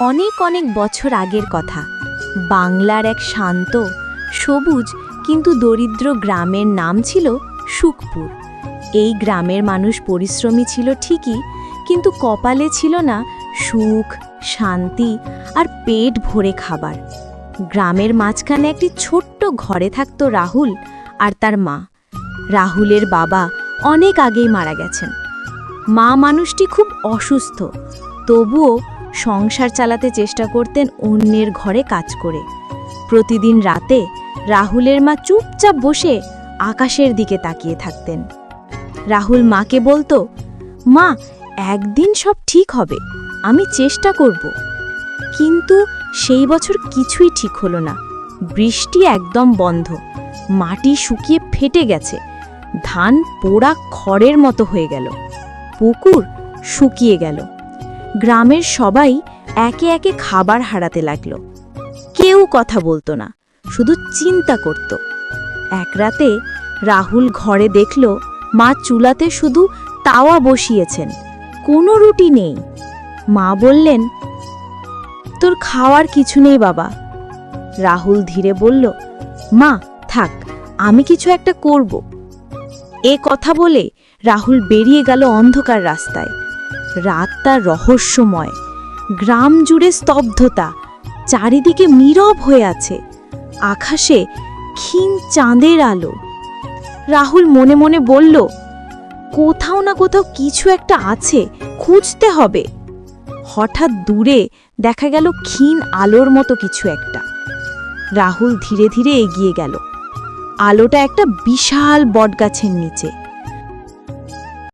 অনেক অনেক বছর আগের কথা। বাংলার এক শান্ত, সবুজ কিন্তু দরিদ্র গ্রামের নাম ছিল সুখপুর। এই গ্রামের মানুষ পরিশ্রমী ছিল ঠিকই, কিন্তু কপালে ছিল না সুখ, শান্তি আর পেট ভরে খাবার। গ্রামের মাঝখানে একটি ছোট্ট ঘরে থাকতো রাহুল আর তার মা। রাহুলের বাবা অনেক আগেই মারা গেছেন। মা মানুষটি খুব অসুস্থ, তবুও সংসার চালাতে চেষ্টা করতেন অন্যের ঘরে কাজ করে। প্রতিদিন রাতে রাহুলের মা চুপচাপ বসে আকাশের দিকে তাকিয়ে থাকতেন। রাহুল মাকে বলতো, মা, একদিন সব ঠিক হবে, আমি চেষ্টা করব। কিন্তু সেই বছর কিছুই ঠিক হলো না। বৃষ্টি একদম বন্ধ, মাটি শুকিয়ে ফেটে গেছে, ধান পোড়া খড়ের মতো হয়ে গেল, পুকুর শুকিয়ে গেল। গ্রামের সবাই একে একে খাবার হারাতে লাগল। কেউ কথা বলতো না, শুধু চিন্তা করত। এক রাতে রাহুল ঘরে দেখল মা চুলাতে শুধু তাওয়া বসিয়েছেন, কোনো রুটি নেই। মা বললেন, তোর খাওয়ার কিছু নেই বাবা। রাহুল ধীরে বলল, মা, থাক, আমি কিছু একটা করব। এ কথা বলে রাহুল বেরিয়ে গেল অন্ধকার রাস্তায়। রাত তার রহস্যময়। গ্রাম জুড়ে স্তব্ধতা, চারিদিকে নীরব হয়ে আছে। আকাশে ক্ষীণ চাঁদের আলো। রাহুল মনে মনে বলল, কোথাও না কোথাও কিছু একটা আছে, খুঁজতে হবে। হঠাৎ দূরে দেখা গেল ক্ষীণ আলোর মতো কিছু একটা। রাহুল ধীরে ধীরে এগিয়ে গেল। আলোটা একটা বিশাল বটগাছের নিচে।